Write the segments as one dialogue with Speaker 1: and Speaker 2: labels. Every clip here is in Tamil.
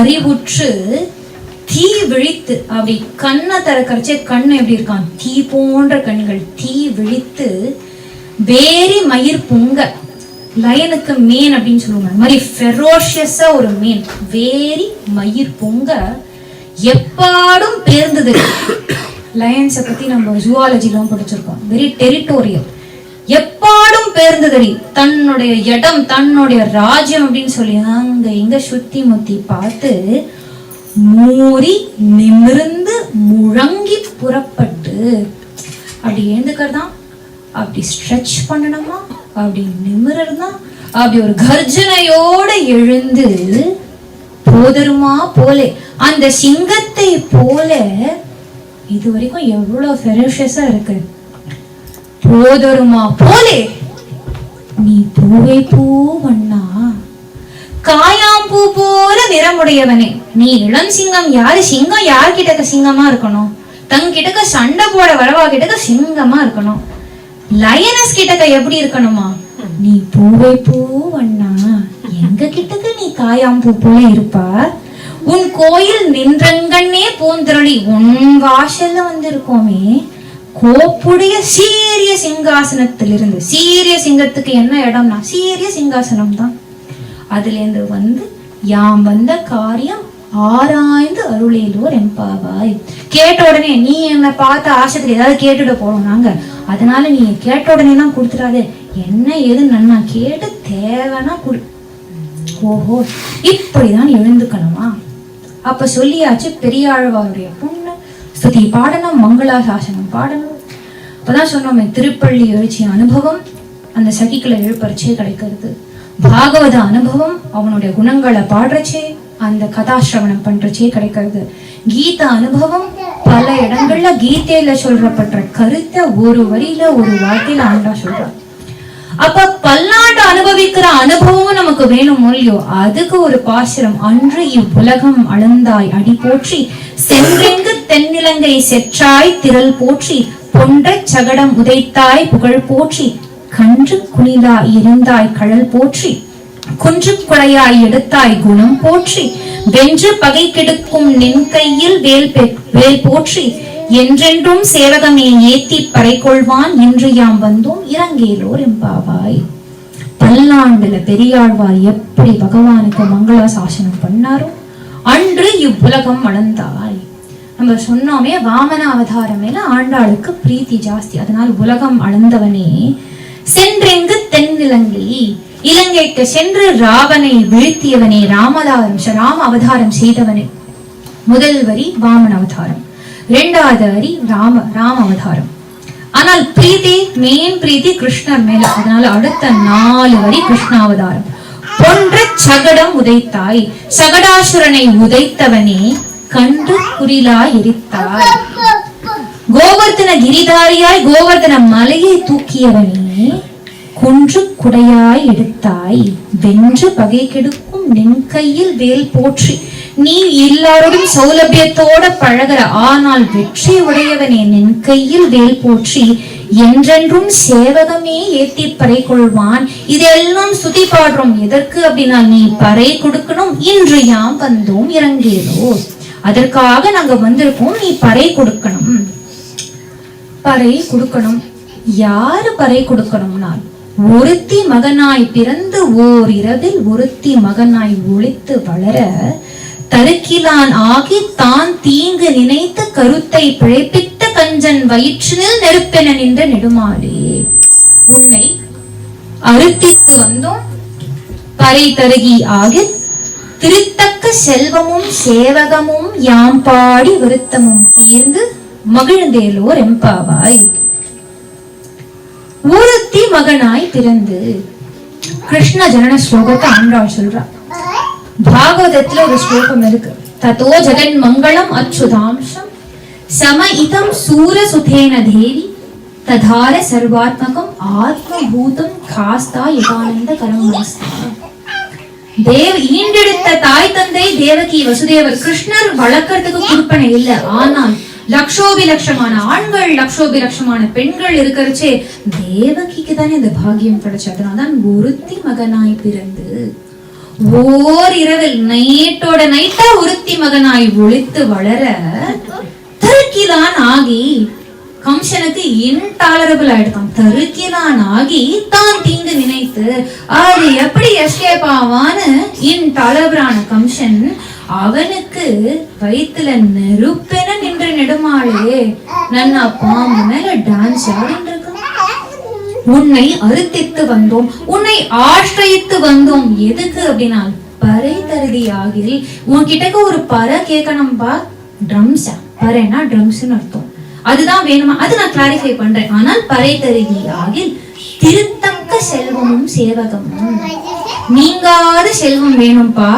Speaker 1: அறிவுற்று தீ விழித்து அப்படி கண்ணை திறக்கறச்சே கண் எப்படி இருக்கான்? தீ போன்ற கண்கள். தீ விழித்து வேரி மயிர் பொங்க லயனுக்கு மீன் அப்படின்னு சொல்லுவாங்க. அது மாதிரி ஃபெரோஷியஸா ஒரு மீன். வேரி மயிர் பொங்க எப்பாடும் பேர்ந்தது லயன்ஸை பத்தி நம்ம ஜுவாலஜிலாம் படிச்சிருக்கோம். வெரி டெரிட்டோரியல் எப்பாடும் பேர்ந்ததடி தன்னுடைய இடம் தன்னுடைய ராஜ்யம் அப்படின்னு சொல்லி அங்க இங்க சுத்தி முத்தி பார்த்து மூறி நிமிர்ந்து முழங்கி புறப்பட்டு அப்படி எழுந்துக்கிறதான் அப்படி ஸ்ட்ரெச் பண்ணணுமா? அப்படி நிமிரணுமா அப்படி ஒரு கர்ஜனையோட எழுந்து போதருமா போலே. அந்த சிங்கத்தை போல இது வரைக்கும் எவ்வளவு ஃபெரோஷியஸாக இருக்கு. போதருமா? போலே. நீ பூவை பூவண்ணா காயாம்பூ போல நிறமுடையவனே. நீ இளம் சிங்கம் யாரு? சிங்கம் யார் கிட்டக்க சிங்கமா இருக்கணும்? தங்கிட்டக்க சண்டை போட வரவா கிட்டக்க சிங்கமா இருக்கணும்? லயனஸ் கிட்டக்க எப்படி இருக்கணுமா? நீ பூவை பூவண்ணா எங்க கிட்டக்க நீ காயாம்பூ போல இருப்பா? உன் கோயில் நின்றங்கண்ணே பூந்திரளி. உன் வாசல்ல வந்து இருக்கோமே கோப்புடைய சீரிய சிங்காசனத்திலிருந்து சீரிய சிங்கத்துக்கு என்ன இடம்னா சீரிய சிங்காசனம் தான் அதுலேருந்து வந்து யாம் வந்த காரியம் ஆராய்ந்து அருளேலூர் எம்பாவாய் கேட்ட உடனே நீ என்னை பார்த்த ஆசத்துல ஏதாவது கேட்டுட போறோம் நாங்க. அதனால நீ கேட்ட உடனே எல்லாம் கொடுத்துடாது. என்ன ஏதுன்னு நன்னா கேட்டு தேவைன்னா கொடு. ஓஹோ இப்படிதான் எழுந்துக்கணுமா? அப்ப சொல்லியாச்சு பெரியாழ்வாருடைய பொண்ணு ஸ்துதி. பாடணும் மங்களாசாசனம் பாடணும் அப்பதான் சொன்னோமே திருப்பள்ளி எழுச்சி அனுபவம் அந்த சகிக்களை எழுப்பறச்சே கிடைக்கிறது பாகவத அனுபவம் அவனுடைய குணங்களை பாடுறச்சே அந்த கதாசிரவணம் பண்றச்சே கிடைக்கிறது. கீத அனுபவம் பல இடங்கள்ல கீதையில சொல்றப்பட்ட கருத்தை ஒரு வரியில ஒரு வார்த்தையில ஆண்டா சொல்றான் அப்ப பல்லாண்டு அனுபவிக்கிற அனுபவம் நமக்கு வேணும் இல்லையோ அதுக்கு ஒரு பாசுரம் அன்று இவ்வுலகம் அளந்தாய் அடி போற்றி சென்றெங்கு தென்னிலங்கை செற்றாய் திரள் போற்றி பொன்ற சகடம் உதைத்தாய் புகழ் போற்றி கன்று குனிதாய் இருந்தாய் கழல் போற்றி குன்று குழையாய் எடுத்தாய் குணம் போற்றி வென்று பகை கெடுக்கும் நின் கையில் வேல் வேல் போற்றி என்றென்றும் சேவகமே ஏத்தி பறை கொள்வான் என்று யாம் வந்தோம் இறங்கேலோர் எம்பாவாய். பல்லாண்டுல பெரியாழ்வார் எப்படி பகவானுக்கு மங்களாசாசனம் பண்ணாரோ அன்று இவ்வுலகம் அளந்தாய் நம்ம சொன்னோமே வாமன அவதாரம் மேல ஆண்டாளுக்கு பிரீத்தி ஜாஸ்தி. அதனால் உலகம் அளந்தவனே சென்றெங்கு தென்னிலங்கை இலங்கைக்கு சென்று ராவனை வீழ்த்தியவனே ராமதாரம் ராம அவதாரம் செய்தவனே. முதல் வரி வாமன அவதாரம். இரண்டாவது வரி ராம ராம அவதாரம். ஆனால் பிரீத்தி மெயின் பிரீத்தி கிருஷ்ணர் மேல. அதனால அடுத்த நாலு வரி கிருஷ்ணாவதாரம் பொன்ற சகடம் உதைத்தாய் சகடாசுரனை உதைத்தவனே கண்டு குறிலாய் எரித்தாய் கோவர்த்தன கிரிதாரியாய் கோவர்த்தன மலையை தூக்கியவனே குன்று குடையாய் எடுத்தாய். வென்று பகை கெடுக்கும் நின் கையில் வேல் போற்றி. நீ எல்லாரோடும் சௌலபியத்தோட பழகுற ஆனால் வெற்றி உடையவனே நின் கையில் வேல் போற்றி. என்றென்றும் சேவகமே ஏத்தி பறை கொள்வான். இதெல்லாம் சுதி பாடுறோம். எதற்கு அப்படின்னா நீ பறை கொடுக்கணும். இன்று யாம் வந்தோம் இறங்கேலோ. அதற்காக நாங்க வந்திருக்கோம். நீ பறை கொடுக்கணும். பறை கொடுக்கணும். யாரு பறை கொடுக்கணும்னா ஒருத்தி மகனாய் பிறந்து ஓர் இரவில் ஒருத்தி மகனாய் ஒழித்து வளர தருக்கிலான் ஆகி தான் தீங்கு நினைத்து கருத்தை பிழைப்பித்த கஞ்சன் வயிற்றினில் நெருப்பென நின்ற நெடுமாலே. உன்னை அறுத்தித்து வந்தோம். பறை தருகி ஆகி திருத்தக்க செல்வமும் சேவகமும் யாம் பாடி வருத்தமும் தீர்ந்து மகிழ்ந்தேலோர் எம்பாவாய். ஊரத்தி மகனாய் பிறந்து கிருஷ்ண ஜனன ஸ்லோகத்தை ஆண்டாள் சொல்றா. பாகவதத்துல ஒரு ஸ்லோகம் இருக்கு. ததோ ஜெகன் மங்களம் அச்சுதாம்சம். சம இதம் சூர சுதேன தேவி. ததார சர்வாத்மகம் ஆத்மபூதம் காஸ்தா யுகானந்த கரம் தேவ் ஈண்டெடுத்த தாய் தந்தை தேவகி வசுதேவர் கிருஷ்ணர் வளர்க்கறதுக்கு குறுப்பனை இல்ல. ஆனால் லக்ஷோபி லட்சமான ஆண்கள் லக்ஷோபி லட்சமான பெண்கள் இருக்கிறச்சே தேவகிக்கு தானே இந்த பாக்கியம் கிடைச்சு அதனால்தான் ஒருத்தி மகனாய் பிறந்து ஓர் இரவில் நைட்டோட நைட்டா ஒருத்தி மகனாய் ஒளித்து வளர தருக்கிலான் ஆகி கம்சனுக்கு இன்டாலரபிள் ஆயிடுதான். தருக்கிலான் ஆகி தான் தீங்கு நினைத்து அது எப்படி எஸ்கேப் ஆவான்னு? இன்டாலரபிளான கம்சன் அவனுக்கு வயிற்றுல நெருப்பென நின்ற நெடுமாளே நன்னா பாம்பு மேல டான்ஸ் ஆடிட்டு உன்னை அறுத்தித்து வந்தோம் உன்னை ஆශ්‍රயித்து வந்தோம் எதுக்கு? அப்படின்னா பறை தருதி ஆகில் உன்கிட்ட ஒரு பறை கேட்கணும்பா. ட்ரம்ஸா பறைனா ட்ரம்ஸ்னு அர்த்தம். அதுதான் வேணுமா? அது நான் கிளாரிஃபை பண்றேன். ஆனால் பறை தருதி ஆகில் திருத்தக்க செல்வமும் சேவகமும். நீங்காத செல்வம் வேணும்பா.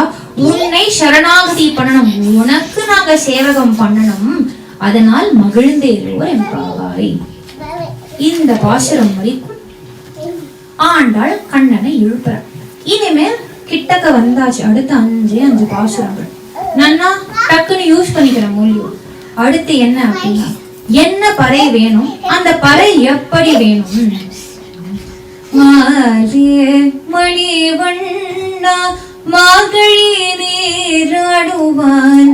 Speaker 1: உன்னை சரணாகதி பண்ணணும். உனக்கு நாங்க சேவகம் பண்ணணும். அதனால் மகிழ்ந்தேரோர் எம்பாவாய் இந்த பாசுரம் வரைக்கும் ஆண்டாள் கண்ணனை இழுப்புற. இனிமேல் கிட்டக்க வந்தாச்சு. அடுத்த அஞ்சு அஞ்சு பாசுரங்கள். நன்னா டக்குன்னு யூஸ் பண்ணிக்கிற மொழியும் அடுத்து என்ன அப்படின்னா என்ன பறை வேணும்? அந்த பறை எப்படி வேணும்? மணி வண்ணா மாகழி நீராடுவான்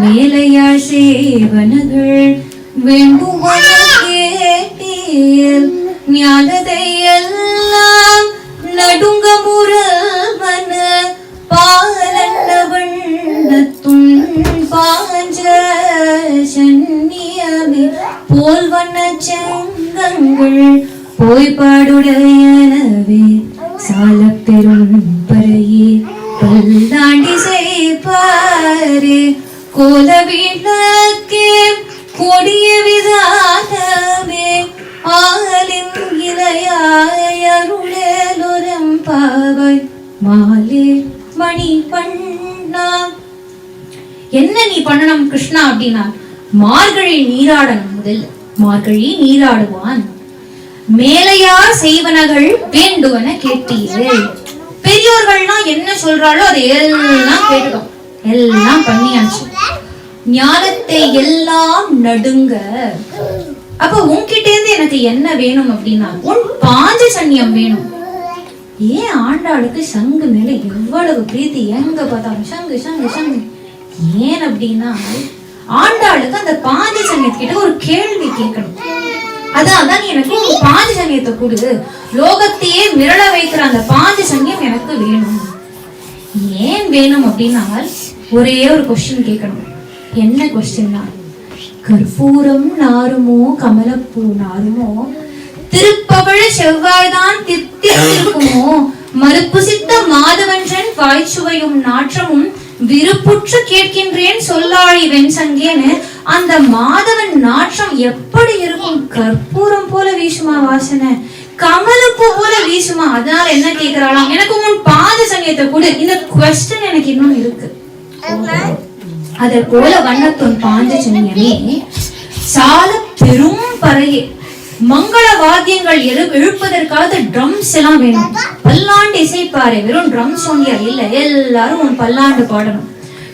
Speaker 1: மேலையாள் சேவனகள் வெண்புவன கேட்டீர். ஞானதை எல்லாம் நடுங்க சன்னியமே போல்வன செங்கங்கள் போய்பாடுடையனவே சால பெரும் பறையே பல்லாண்டி செய்பாரே கோல வீணக்கே கொடிய விதானமே ஆலின் இளையாயருளேலொரம் பாவை மாலே மணி பண்ணா. என்ன நீ பண்ணணும் கிருஷ்ணா அப்படின்னா மார்கழி நீராடணும் முதல்ல மார்கழி நீராடுவான். மேலையார் செய்வனகள் வேண்டுவன கேட்டீர்கள். பெரியோர்கள்லாம் என்ன சொல்றாளோ அதை எல்லாம் கேட்டுட்டோம் எல்லாம் பண்ணியாச்சு. ஞானத்தை எல்லாம் நடுங்க. அப்ப உன்கிட்ட இருந்து எனக்கு என்ன வேணும் அப்படின்னா உன் பாஞ்ச சன்னியம் வேணும். ஏன் ஆண்டாளுக்கு சங்கு மேல எவ்வளவு பிரீத்தி? எங்க பார்த்தாலும் சங்கு சங்கு சங்கு. ஏன் அப்படின்னா ஆண்டாளுக்கு அந்த பாஞ்ச கிட்ட ஒரு கேள்வி கேட்கணும். அதான் அதான் நீ எனக்கு ஒரு பாதி சமயத்தை கொடு. லோகத்தையே மிரள வைக்கிற அந்த பாதி சன்னியம் எனக்கு வேணும். ஏன் வேணும் அப்படின்னா ஒரே ஒரு கொஸ்டின் கேட்கணும். என்ன கொஸ்டின்னா கற்பூரம் நாருமோ கமலப்பூ நாருமோ திருப்பவழ செவ்வாய்தான் தித்திருக்குமோ மறுப்பு சித்த மாதவன்றன் வாய்ச்சுவையும் நாற்றமும் விருப்புற்று கேட்கின்றேன் சொல்லாழி வெண்சங்கேன்னு அந்த மாதவன் நாற்றம் எப்படி இருக்கும்? கற்பூரம் போல வீசுமா வாசனை? கமலப்பூ போல வீசுமா? அதனால என்ன கேக்குறாளாம் எனக்கு உன் பாத சங்கீதத்தை கொடு. இந்த கொஸ்டின் எனக்கு இன்னும் இருக்கு. அதை போல வண்ணத்துன் பாஞ்ச சொன்னியமே சால பெரும் பறையே. மங்கள வாத்தியங்கள் எழு எழுப்பதற்காக ட்ரம்ஸ் எல்லாம் வேணும். பல்லாண்டு இசைப்பாரு வெறும் ட்ரம்ஸ் ஒன்றியா? இல்ல எல்லாரும் உன் பல்லாண்டு பாடணும்.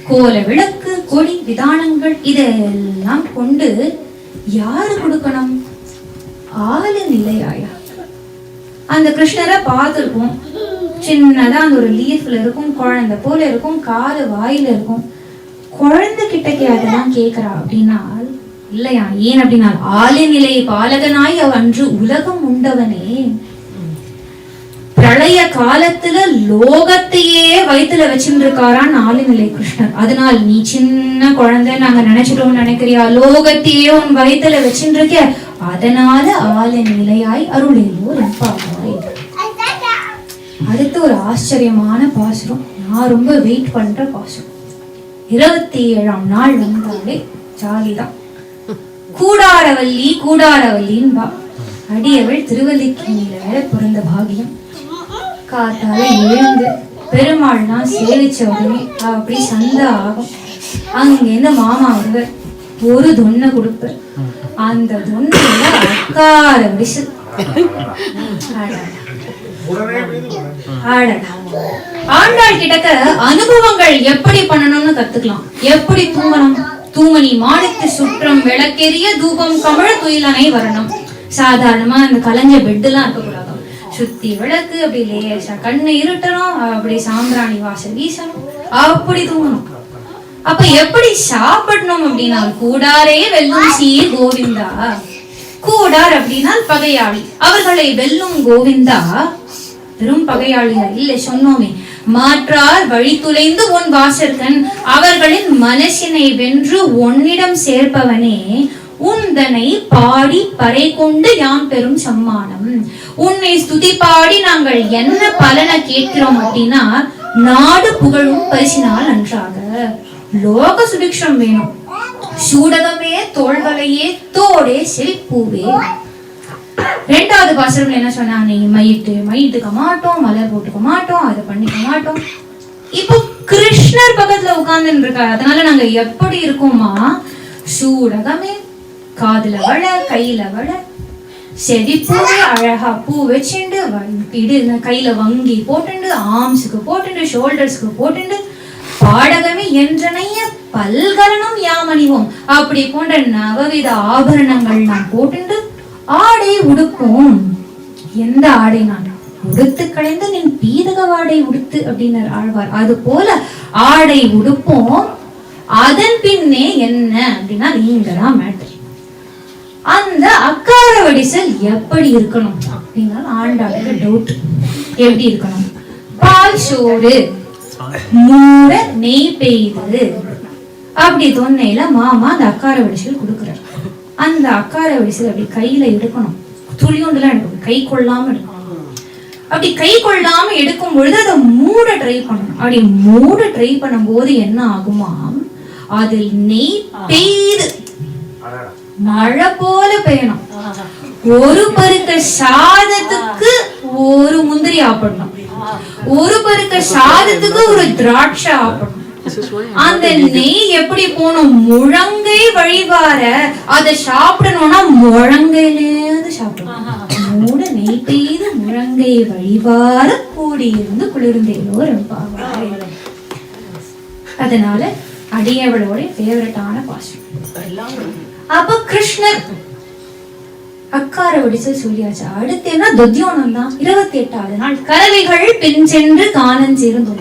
Speaker 1: கோல விளக்கு கொடி விதானங்கள் இதெல்லாம் கொண்டு யாரு கொடுக்கணும்? ஆளு நிலையாயா? அந்த கிருஷ்ணரை பார்த்துருக்கோம் சின்னதா அந்த ஒரு லீஃப்ல இருக்கும் குழந்தை போல இருக்கும் காது வாயில இருக்கும். குழந்தை கிட்டக்கே அதெல்லாம் கேக்குறா அப்படின்னா இல்லையா? ஏன் அப்படின்னா ஆலய நிலை பாலகனாய் அவ அன்று உலகம் உண்டவனே. பிரளய காலத்துல லோகத்தையே வயித்துல வச்சுட்டு இருக்காரான் ஆளுநிலை கிருஷ்ணர். அதனால் நீ சின்ன குழந்தை நாங்க நினைச்சிட்டோம்னு நினைக்கிறியா? லோகத்தையே உன் வயித்துல வச்சுட்டு இருக்க அதனால ஆல நிலையாய் அருளேலோ ரெப்பாவாய் அடுத்து ஒரு ஆச்சரியமான பாசுரம். நான் ரொம்ப வெயிட் பண்ற பாசுரம். இருபத்தி ஏழாம் நாள் வந்தாலே ஜாலிதான். கூடாரவல்லி கூடாரவல்லின்பா அடியவள் திருவல்லிக்கேணியில வேற பிறந்த பாகியம். காத்தால எழுந்து பெருமாள்னா சேவிச்ச உடனே அப்படி சந்த ஆகும். அங்கேருந்து மாமா வருவர். ஒரு தொன்னை கொடுப்பர். அந்த தொன்னையில அக்கார விசு ஆண்டாள் கிட்டக்க அனுபவங்கள் எப்படி பண்ணணும்னு கத்துக்கலாம். எப்படி தூங்கணும்? தூமணி மாடத்து சுற்றம் விளக்கெரிய தூபம் கமழ துயிலனை வரணும். சாதாரணமா அந்த கலைஞ்ச பெட் எல்லாம் இருக்கக்கூடாது சுத்தி விளக்கு அப்படி லேசா கண்ணு இருட்டணும். அப்படி சாம்பிராணி வாசல் வீசணும். அப்படி தூங்கணும். அப்ப எப்படி சாப்பிடணும் அப்படின்னா கூடாரே வெல்லும் சீர் கோவிந்தா. கூடார் அப்படின்னா பகையாளி. அவர்களை வெல்லும் கோவிந்தா. பெரும் பகையாளியா? இல்லை சொன்னோமே. மாற்றார் வழித்துளைந்து உன் வாசற்கண் அவர்களின் மனசினை வென்று உன்னிடம் சேர்ப்பவனே உந்தனை பாடி பறை கொண்டு யாம் பெரும் சம்மானம். உன்னை ஸ்துதி பாடி நாங்கள் என்ன பலனை கேட்கிறோம் அப்படின்னா நாடு புகழும் பரிசினால் நன்றாக. லோக சுபிக்ஷம் வேணும். சூடகமே தோள்வலையே தோடே செழிப்பூவே. ரெண்டாவது பாசனம் என்ன சொன்னா நீ மையிட்டு மயிட்டுக்க மாட்டோம் மலர் போட்டுக்க மாட்டோம் அதை பண்ணிக்க மாட்டோம். இப்போ கிருஷ்ணர் பக்கத்துல உட்கார்ந்து இருக்காரு அதனால நாங்க எப்படி இருக்கோமா சூடகமே காதுல வள கையில வள. செடிப்பூவே அழகா பூ வச்சுண்டு இது கையில வங்கி போட்டுண்டு ஆர்ம்ஸுக்கு போட்டுண்டு ஷோல்டர்ஸ்க்கு போட்டுண்டு. பாடகமே என்றனைய பல்கலனும் யாமணிவோம். அப்படி போன்ற நவவித ஆபரணங்கள் நாம் போட்டுண்டு. ஆடை உடுப்போம். எந்த ஆடை நான்? உடுத்து களைந்து நின் பீதகவாடை உடுத்து அப்படின்னர் ஆழ்வார். அது போல ஆடை உடுப்போம். அதன் பின்னே என்ன அப்படின்னா நீங்க தான் மேட்டர் அந்த அக்கார வடிசல் எப்படி இருக்கணும் அப்படின்னா ஆண்டாளுக்கு டவுட் எப்படி இருக்கணும்? பால் சோறு மூட நெய் பெய்து. அப்படி தொன்னையில மாமா அந்த அக்கார வடிசல் கொடுக்குறாரு. அந்த அக்கார வடிசல் அப்படி கையில எடுக்கணும். துளியோண்டுலாம் எடுக்கணும். கை கொள்ளாம எடுக்கணும். அப்படி கை கொள்ளாம எடுக்கும் பொழுது அதை மூட ட்ரை பண்ணணும். அப்படி மூட ட்ரை பண்ணும் போது என்ன ஆகுமா? அதில் நெய் பெய்து மழை போல பெய்யணும். ஒரு பருக்க சாதத்துக்கு ஒரு முந்திரி ஆப்படணும். ஒரு பருக்க சாதத்துக்கு ஒரு திராட்சை ஆப்படணும். அந்த நெய் எப்படி போகணும் முழங்கை வழிவார அதை சாப்பிடணும்னா முழங்கையிலேருந்து சாப்பிடணும். மூட நெய் பெய்து முழங்கை வழிவார கூடியிருந்து குளிர்ந்தேலோ ரெம்பாவாய் அதனால அடியவளோட ஃபேவரட்டான பாஷம் அப்ப கிருஷ்ணர் அக்கார வடிசல் சொல்லியாச்சு. அடுத்து என்ன? துத்தியோனம் தான். இருபத்தி எட்டாவது நாள் கறவைகள் பின் சென்று காணன் சேர்ந்து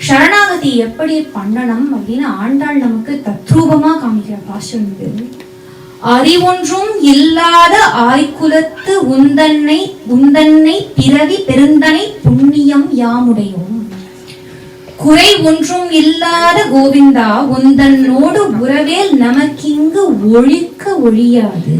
Speaker 1: சரணாகதி எப்படி பண்ணணும் அப்படின்னு ஆண்டாள் நமக்கு தத்ரூபமா காமிக்கிற பாஷம் இது அறிவொன்றும் இல்லாத ஆய்குலத்து உந்தன்னை உந்தன்னை பிறவி பெருந்தனை புண்ணியம் யாமுடையும். குறை ஒன்றும் இல்லாத கோவிந்தா உந்தன்னோடு உறவேல் நமக்கிங்கு ஒழிக்க ஒழியாது.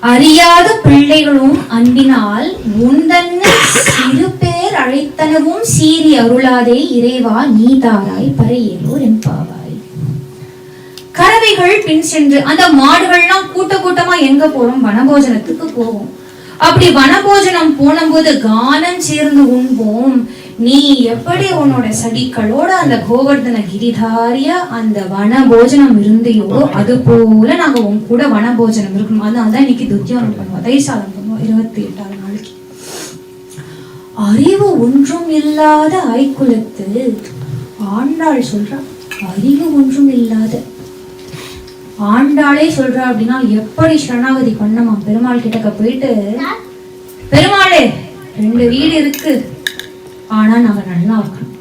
Speaker 1: அறியாத பிள்ளைகளும் அன்பினால் உந்தன்னை சிறு பேர் அழைத்தனவும் சீறி அருளாதே இறைவா நீதாராய் பறையேலோர் என்பாவாய் கறவைகள் பின் சென்று அந்த மாடுகள்லாம் கூட்ட கூட்டமா எங்க போறோம்? வனபோஜனத்துக்கு போவோம். அப்படி வனபோஜனம் போனபோது கானம் சேர்ந்து உண்போம். நீ எப்படி உன்னோட சடிக்களோட அந்த கோவர்தன கிரிதாரிய அந்த வனபோஜனம் இருந்தையோ அது போல நாங்க உன் கூட வனபோஜனம் இருக்கணும். அதனாலதான் இன்னைக்கு துத்தியானம் பண்ணுவோம். தயிர் பண்ணுவோம் இருபத்தி எட்டாவது அறிவு ஒன்றும் இல்லாத ஐக்குலத்து ஆண்டாள் சொல்றா அறிவு ஒன்றும் இல்லாத. ஆண்டாளே சொல்றா அப்படின்னா எப்படி சரணாகதி பண்ணமா பெருமாள் கிட்டக்க போயிட்டு பெருமாளே ரெண்டு வீடு இருக்கு. ஆனா நாங்க நல்லா இருக்கணும்.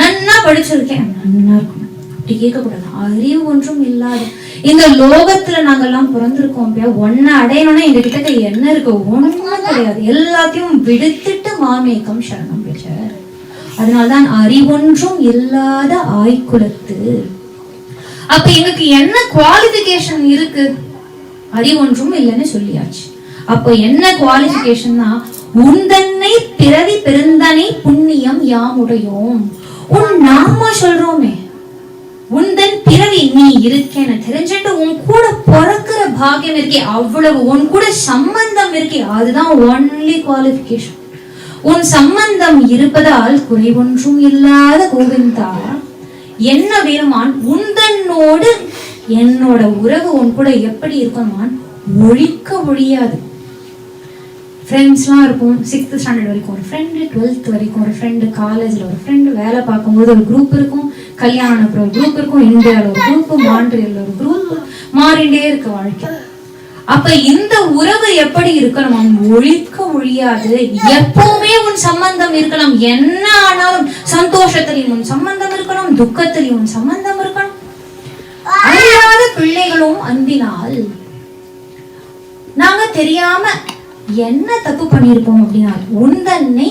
Speaker 1: நன்னா படிச்சிருக்கேன். நல்லா இருக்கணும். அப்படி கேட்கக்கூடாது. அறிவு ஒன்றும் இல்லாத இந்த லோகத்துல நாங்கெல்லாம் பிறந்திருக்கோம் அப்படியா? ஒன்ன அடையணும்னா எங்க கிட்ட என்ன இருக்கு? ஒண்ணும் கிடையாது. எல்லாத்தையும் விடுத்துட்டு மாமேகம் சரணம் பெற்றார். அதனால்தான் அறிவொன்றும் இல்லாத ஆய்குலத்து. அப்ப எங்களுக்கு என்ன குவாலிஃபிகேஷன் இருக்கு? அறிவொன்றும் இல்லைன்னு சொல்லியாச்சு. அப்போ என்ன குவாலிஃபிகேஷன்னா உந்தன்னை பிறவி பெருந்தனை புண்ணியம் யாமுடையோம். உன் நாம சொல்றோமே. உந்தன் பிறவி நீ இருக்கேன்னு தெரிஞ்சுட்டு உன் கூட பிறக்கிற பாக்கியம் இருக்கே அவ்வளவு. உன் கூட சம்பந்தம் இருக்கே அதுதான் ஒன்லி குவாலிபிகேஷன் உன் சம்பந்தம் இருப்பதால் குறைவொன்றும் இல்லாத கோவிந்தா. என்ன வேணுமான்? உந்தன்னோடு என்னோட உறவு உன் கூட எப்படி இருக்குமான்? ஒழிக்க ஒழியாது. ஃப்ரெண்ட்ஸ்லாம் இருக்கும். சிக்ஸ்த் ஸ்டாண்டர்ட் வரைக்கும் ஒரு ஃப்ரெண்டு டுவெல்த் வரைக்கும் ஒரு ஃப்ரெண்டு காலேஜில் ஒரு ஃப்ரெண்டு வேலை பார்க்கும்போது ஒரு குரூப் இருக்கும். கல்யாணம் அப்புறம் ஒரு குரூப் இருக்கும். இந்தியாவில் ஒரு குரூப் மாண்ட்ரியலில் ஒரு குரூப் மாறிண்டே இருக்க வாழ்க்கை. அப்ப இந்த உறவு எப்படி இருக்கணும்? ஒழிக்க ஒழியாது. எப்பவுமே உன் சம்பந்தம் இருக்கலாம். என்ன ஆனாலும் சந்தோஷத்திலையும் உன் சம்பந்தம் இருக்கணும். துக்கத்திலையும் உன் சம்பந்தம் இருக்கணும். அறியாத பிள்ளைகளும் அன்பினால் நாங்க தெரியாம என்ன தப்பு பண்ணியிருப்போம் அப்படின்னா உந்தன்னை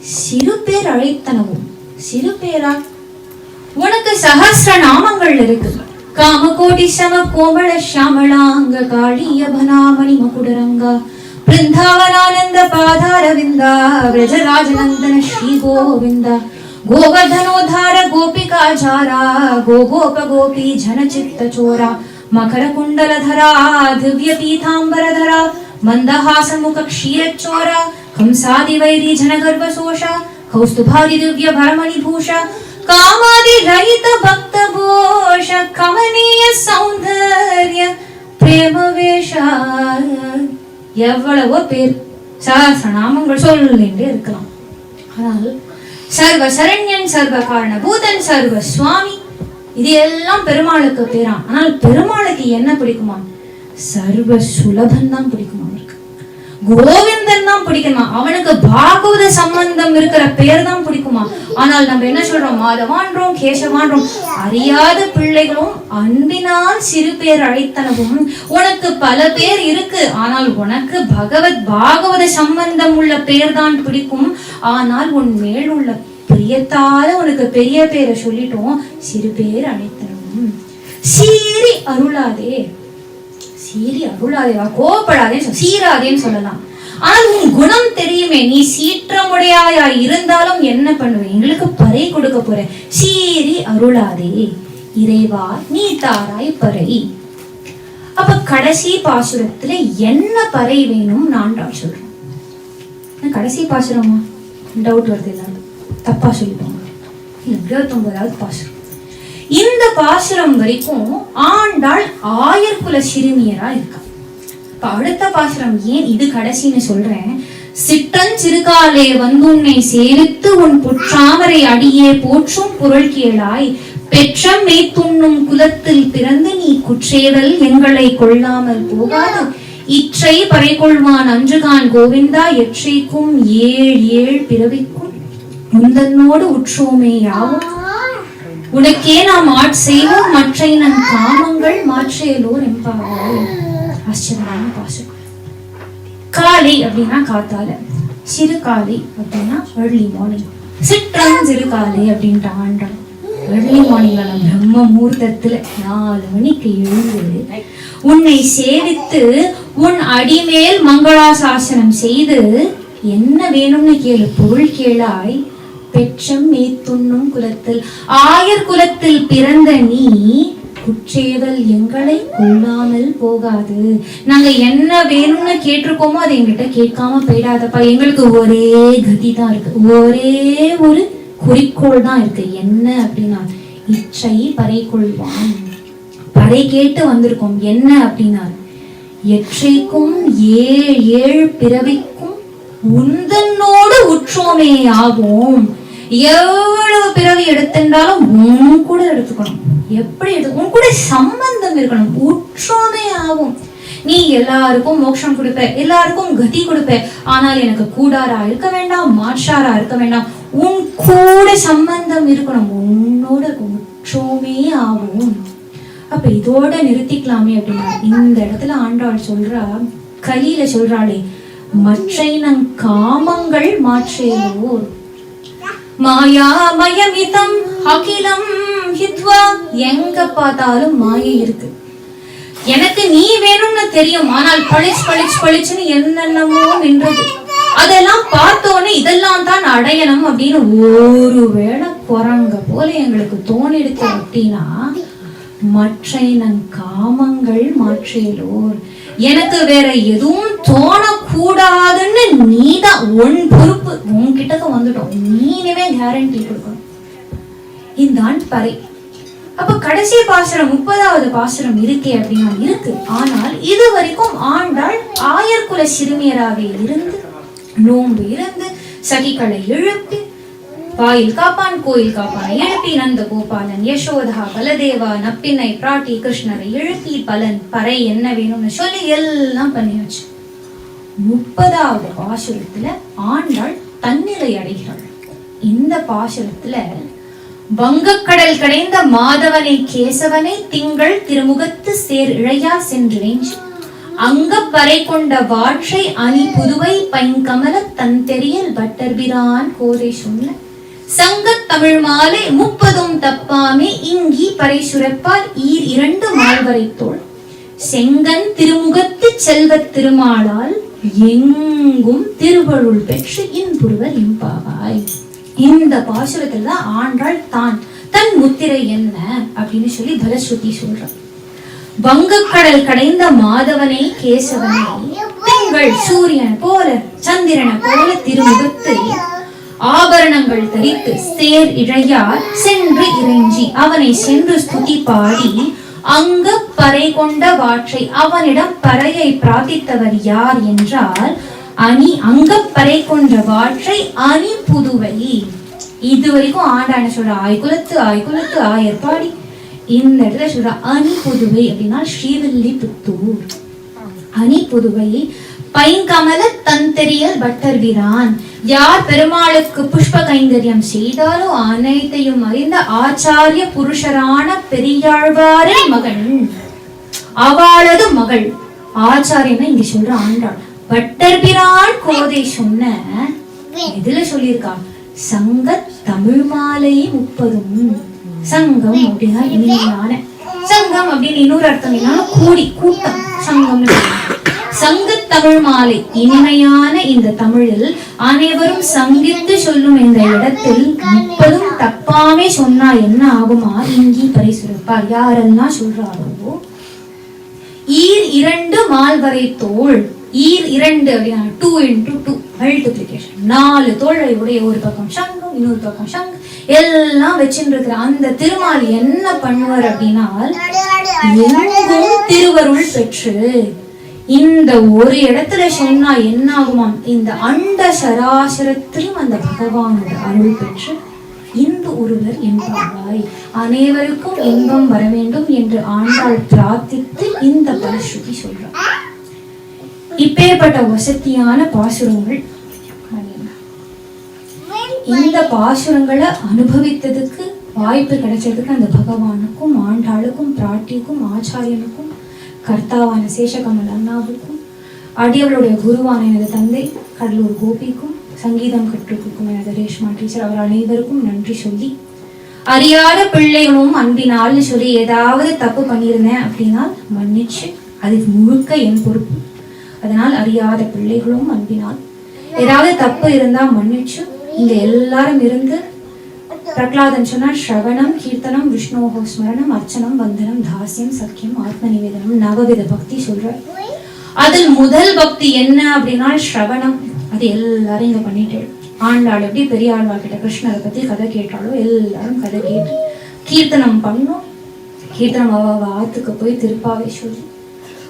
Speaker 1: சிறு பேர் அழைத்தனவும். சிறு பேரா? உனக்கு சகசிர நாமங்கள் இருக்கு. காம கோடி சம கோமள ஷாமளாங்க காளியபனாமணி மகுடரங்கா. பிருந்தாவனானந்த பாதாரவிந்தா விரஜராஜநந்தன ஸ்ரீ கோவிந்தா கோபதனோதார கோபிகா ஜாரா கோகோப கோபி ஜன गोवर्धनोद्धार गोपिकाचारा गोगोपगोपी जनचित्तचोरा मकरकुण्डलधरा दिव्यपीताम्बरधरा மந்தஹாசமுக க்ஷீரச்சோர கம்சாதி வைரி ஜனகர்வசோஷ கௌஸ்துபாதி திவ்ய பரமணி பூஷ காமாதி ரஹித பக்த போஷ கமனீய சௌந்தர்ய பிரேம எவ்வளவோ பேர் சகச நாமங்கள் சொல்லின்றே இருக்கலாம். ஆனால் சர்வ சரண்யன் சர்வ காரணபூதன் சர்வ சுவாமி இது எல்லாம் பெருமாளுக்கு பேரா ஆனால் பெருமாளுக்கு என்ன பிடிக்குமா சர்வ சுலபன் தான் பிடிக்குமா அவருக்கு கோவிந்தன் தான் பிடிக்குமா? அவனுக்கு பாகவத சம்பந்தம் இருக்கிற பெயர் தான் பிடிக்குமா? ஆனால் நம்ம என்ன சொல்றோம்? மாதவான்றோம் கேசவான்றோம் அறியாத பிள்ளைகளும் அன்பினால் சிறு பேர் அழைத்தனவும் உனக்கு பல பேர் இருக்கு. ஆனால் உனக்கு பகவத் பாகவத சம்பந்தம் உள்ள பெயர் தான் பிடிக்கும். ஆனால் உன் மேல் உள்ள பிரியத்தால உனக்கு பெரிய பேரை சொல்லிட்டோம். சிறு பேர் அழைத்தனவும். சீறி அருளாதே. சீறி அருளாதேவா கோபப்படாதேன்னு சீராதேன்னு சொல்லலாம். ஆனால் உன் குணம் தெரியுமே நீ சீற்றமுடையாயா இருந்தாலும் என்ன பண்ணுவேன் எங்களுக்கு பறை கொடுக்க போற. சீரி அருளாதே இறைவா நீ தாராய் பறை. அப்ப கடைசி பாசுரத்துல என்ன பறை வேணும் நான் சொல்றேன். கடைசி பாசுரமா? டவுட் வருது எல்லாரும் தப்பா சொல்லிட்டோம். இல்ல இருபத்தொன்பதாவது பாசுரம். இந்த பாசுரம் வரைக்கும் ஆண்டாள் ஆயர்குல சிறுமியரா இருக்கா. இப்ப அடுத்த பாசுரம் ஏன் இது கடைசின்னு சொல்றேன். சிற்றன் சிறுகாலே வந்துன்னை சேர்த்து உன் புற்றாமரை அடியே போற்றும் பொருள் கேளாய். பெற்ற மேத்துண்ணும் குலத்தில் பிறந்து நீ குற்றேதல் எங்களை கொள்ளாமல் போகாது. இற்றை பறைகொள்வான் அன்றுகான் கோவிந்தா எற்றைக்கும் ஏழ் ஏழ் பிறவிக்கும். முந்தன்னோடு உற்றோமே யாவும் உனக்கே நாம் ஆட் செய்வோம் மற்றை நம் காமங்கள் மாற்றையலோர் எம்பாவோ ஆச்சரியமான பாசம் காலை அப்படின்னா காத்தால சிறு காலை அப்படின்னா early மார்னிங் சிற்றம் சிறு காலை அப்படின்ற ஆண்டாள் early மார்னிங்ல பிரம்ம முகூர்த்தத்துல நாலு மணிக்கு எழுந்து உன்னை சேவித்து உன் அடிமேல் மங்களாசாசனம் செய்து என்ன வேணும்னு கேளு பொருள் கேளாய். பெற்றம் மேத்துண்ணும் குலத்தில். ஆயர் குலத்தில் பிறந்த நீ குற்றேதல் எங்களை கொள்ளாமல் போகாது. நாங்க என்ன வேணும்னு கேட்டிருக்கோமோ அதை எங்கிட்ட கேட்காம போயிடாதப்பா. எங்களுக்கு ஒரே கதி தான் இருக்கு. ஒரே ஒரு குறிக்கோள் தான் இருக்கு. என்ன அப்படின்னா இச்சை பறை கொள்வான். பறை கேட்டு வந்திருக்கோம். என்ன அப்படின்னா எற்றைக்கும் ஏழ் ஏழு பிறவிக்கும் உந்தன்னோடு உற்றோமே ஆகும் எவ்வளவு பிறவி எடுத்திருந்தாலும் உன் கூட எடுத்துக்கணும். எப்படி எடுத்து உன் கூட சம்பந்தம் இருக்கணும். உற்றோமே ஆகும் நீ எல்லாருக்கும் மோட்சம் கொடுப்ப எல்லாருக்கும் கதி கொடுப்ப. ஆனால் எனக்கு கூடாரா இருக்க வேண்டாம் மாற்றாரா இருக்க வேண்டாம். உன் கூட சம்பந்தம் இருக்கணும். உன்னோட உற்றோமே ஆகும் அப்ப இதோட நிறுத்திக்கலாமே அப்படின்னா இந்த இடத்துல ஆண்டாள் சொல்றா கலியில சொல்றாளே மற்றை நம் காமங்கள் மாற்றேலோ மாயாமயமிதம் அகிலம் ஹித்வா. எங்க பார்த்தாலும் மாயை இருக்கு. எனக்கு நீ வேணும்னு தெரியும். ஆனால் பளிச்சு பழிச்சு பளிச்சுன்னு என்னென்னமோ நின்றது. அதெல்லாம் பார்த்தோன்னே இதெல்லாம் தான் அடையணும் அப்படின்னு ஒரு வேளை குரங்க போல எங்களுக்கு தோணிடுச்சு அப்படின்னா மற்றை நம் காமங்கள் மாற்றியலோர் எனக்கு வேற எதுவும் தோணக்கூடாதுன்னு நீ தான் உன் பொறுப்பு. உன்கிட்டக்க வந்துட்டோம் நீனுமே கேரண்டி கொடுக்கணும். இந்தான் பறை. அப்ப கடைசி பாசுரம் முப்பதாவது பாசுரம் இருக்கே அப்படின்னா இருக்கு. ஆனால் இது வரைக்கும் ஆண்டாள் ஆயர்குல சிறுமியராக இருந்து நோன்பு இருந்து சகிகளை எழுப்பி வாயில் காப்பான் கோயில் காப்பான் எழுப்பி நந்த கோபாலன் யசோதா பலதேவா நப்பினை பிராட்டி கிருஷ்ணரை எழுப்பி பலன் பறை என்ன வேணும்னு சொல்லி எல்லாம் பண்ணியாச்சு. முப்பதாவது பாசுரத்துல ஆண்டாள் தன்னிலை அடைகிறாள். இந்த பாசுரத்துல வங்கக்கடல் கடைந்த மாதவனை கேசவனை திங்கள் திருமுகத்து சேர் இழையா சென்றேன் அங்கப்பறை கொண்ட வாற்றை அணி புதுவை பைங்கமல தன் தெரியல் பட்டர்பிரான் கோதை சொன்ன சங்கத் தமிழ் மாலை முப்பதும் தப்பாமே இங்கி பரிசுரப்பால் ஈர் இரண்டு மால்வரை தோல் செங்கன் திருமுகத்து செல்வத் திருமாலால் எங்கும் திருவருள் பெற்று இன்புருவர் இம்பாவாய். இந்த பாசுரத்துல தான் ஆண்டாள் தான். தன் முத்திரை என்ன? அப்படின்னு சொல்லி பலஸ்ருதி சொல்றார் வங்கக்கடல் கடைந்த மாதவனை கேசவனே திங்கள் சூரியன் போல சந்திரனை போல திருமுகத்தை ஆபரணங்கள் தரித்து சேர் இழையார் சென்று இறைஞ்சி அவனை சென்று ஸ்துதி பாடி அங்கு பறை கொண்ட வாற்றை அவனிடம் பறையை பிரார்த்தித்தவர் யார் என்றால் அணி அங்க பறை கொண்ட வாற்றை அணி புதுவை. இது வரைக்கும் ஆண்டான சொல்ற ஆய்குலத்து ஆய்குலத்து ஆயர்பாடி. இந்த இடத்துல சொல்ற அணி புதுவை அப்படின்னா ஸ்ரீவில்லிபுத்தூர். அணி புதுவை பைங்கமல தந்தெரியல் பட்டர்பிரான் யார் பெருமாளுக்கு புஷ்ப கைங்கரியம் செய்தாரோ அனைத்தையும் அறிந்த ஆச்சாரிய புருஷரான பெரியாழ்வாரின் மகன் அவளது மகள். ஆச்சாரியன இங்க சொல்ற ஆண்டாள். பட்டர்பிரான் கோதை சொன்ன இதுல சொல்லியிருக்கா. சங்க தமிழ் மாலை முப்பதும் சங்கம் அப்படின்னா இனிமையான சங்கம் அப்படின்னு இன்னொரு அர்த்தம் என்னன்னா கூடி கூட்டம் சங்கம் சங்க தமிழ் மாலை இனிமையான இந்த தமிழில் அனைவரும் சங்கித்து சொல்லும் இந்த இடத்தில் முப்பதும் தப்பாமே சொன்னா என்ன ஆகுமா? இங்கி பரிசுரப்பார். யாரெல்லாம் சொல்றாரோ ஈர் இரண்டு மால்வரை தோள் இரண்டு அப்படின்னா டூ இன்டூ டூ மல்டிப்ளிகேஷன் நாலு தோழை உடைய ஒரு பக்கம் சங்கம் இன்னொரு பக்கம் சங்கம் எல்லாம் வச்சுட்டு இருக்கிற அந்த திருமால் என்ன பண்ணுவார் அப்படின்னா எங்கும் திருவருள் பெற்று இந்த ஒரு இடத்துல சொன்னா என்ன ஆகுமாம் இந்த அண்ட சராசரத்திலும் அந்த பகவானோட அருள் பெற்று இந்து ஒருவர் என்பாய் அனைவருக்கும் இன்பம் வர வேண்டும் என்று ஆண்டாள் பிரார்த்தித்து இந்த பரிசுத்தி சொல்றார். இப்பேற்பட்ட வசதியான பாசுரங்கள். இந்த பாசுரங்களை அனுபவித்ததுக்கு வாய்ப்பு கிடைச்சதுக்கு அந்த பகவானுக்கும் ஆண்டாளுக்கும் பிராட்டிக்கும் ஆச்சாரியனுக்கும் கர்த்தாவான சேஷகமல் அண்ணாவுக்கும் அடியவளுடைய குருவான எனது தந்தை கடலூர் கோபிக்கும் சங்கீதம் கற்றுக்கும் எனது ரேஷ்மா டீச்சர் அவர் அனைவருக்கும் நன்றி சொல்லி அறியாத பிள்ளைகளும் அன்பினால்னு சொல்லி ஏதாவது தப்பு பண்ணியிருந்தேன் அப்படின்னா மன்னிச்சு அது முழுக்க என் பொறுப்பு. அதனால் அறியாத பிள்ளைகளும் அன்பினால். ஏதாவது தப்பு இருந்தா மன்னிச்சு இங்க எல்லாரும் இருந்து பிரகலாதன் சொன்னா ஸ்ரவணம் கீர்த்தனம் விஷ்ணோகோ ஸ்மரணம் அர்ச்சனம் வந்தனம் தாசியம் சக்கியம் ஆத்ம நிவேதனம் நவவித பக்தி சொல்ற. அதில் முதல் பக்தி என்ன அப்படின்னா ஸ்ரவணம். அது எல்லாரும் இங்க பண்ணிட்டு ஆண்டாள் எப்படி பெரிய ஆழ்வார் கிட்ட கிருஷ்ணரை பத்தி கதை கேட்டாலோ எல்லாரும் கதை கேட்டு கீர்த்தனம் பண்ணும். கீர்த்தனம் அவ ஆத்துக்கு போய் திருப்பாவை சொல்லி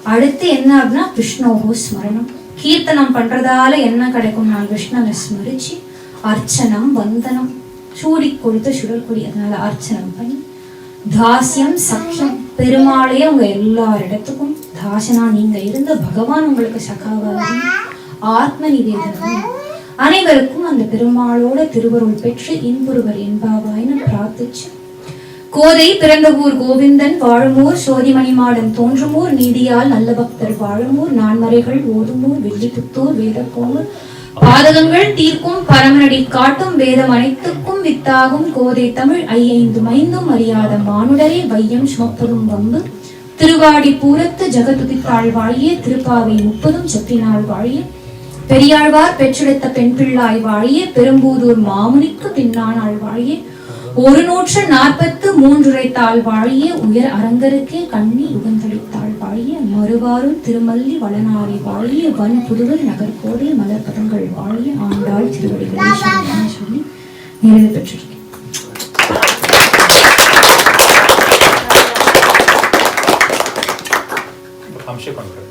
Speaker 1: அடுத்து என்ன அப்படின்னா விஷ்ணோகோ ஸ்மரணம். கீர்த்தனம் பண்றதால என்ன கிடைக்கும்? நான் விஷ்ணுவை ஸ்மரிச்சு அர்ச்சனம் வந்தனம் சூடி கொடுத்த சுடல் கொடி அதனால அர்ச்சனம் பண்ணி தாசியம் சக்கியம் பெருமாளையே உங்க எல்லாரிடத்துக்கும் தாசனா நீங்க இருந்த பகவான் உங்களுக்கு சகாவாக ஆத்ம நிவேதனம் அனைவருக்கும் அந்த பெருமாளோட திருவருள் பெற்று இன்புருவர் என்பாவாயின்னு பிரார்த்திச்சு கோதை பிறந்தவூர் கோவிந்தன் கோவிந்தன் வாழுமூர் சோதிமணிமாடன் தோன்றுமூர் நீதியால் நல்ல பக்தர் வாழுமூர் நான்மறைகள் ஓதுமூர் வெள்ளிபுத்தூர் வேதப்போமூர். பாதகங்கள் தீர்க்கும் பரமனடி காட்டும் வேதம் அனைத்துக்கும் வித்தாகும் கோதை தமிழ் ஐயைந்து மைந்தும் அறியாத மானுடரே வையம் சுமப்பதும் வம்பு. திருவாடி பூரத்து ஜகதுதித்தாள் வாழிய திருப்பாவை முப்பதும் செப்பினாள் வாழிய. பெரியாழ்வார் பெற்றெடுத்த பெண் பிள்ளாய் வாழிய பெரும்பூதூர் மாமுனிக்கு பின்னானாள் வாழிய. ஒரு நூற்று நாற்பத்து மூன்றுரைத்தாள் வாழிய உயர் அரங்கருக்கே கண்ணி உகந்தளித்தாள் வாழிய மறுவாரும் திருமல்லி வளனாரி வாழிய வன் புதுவல் நகர்கோடை மலர் பதங்கள் வாழிய ஆண்டாள் திருவடிகளை சொல்லி நிறைவு பெற்றிருக்கேன்.
Speaker 2: அம்சே பண்ணுறேன்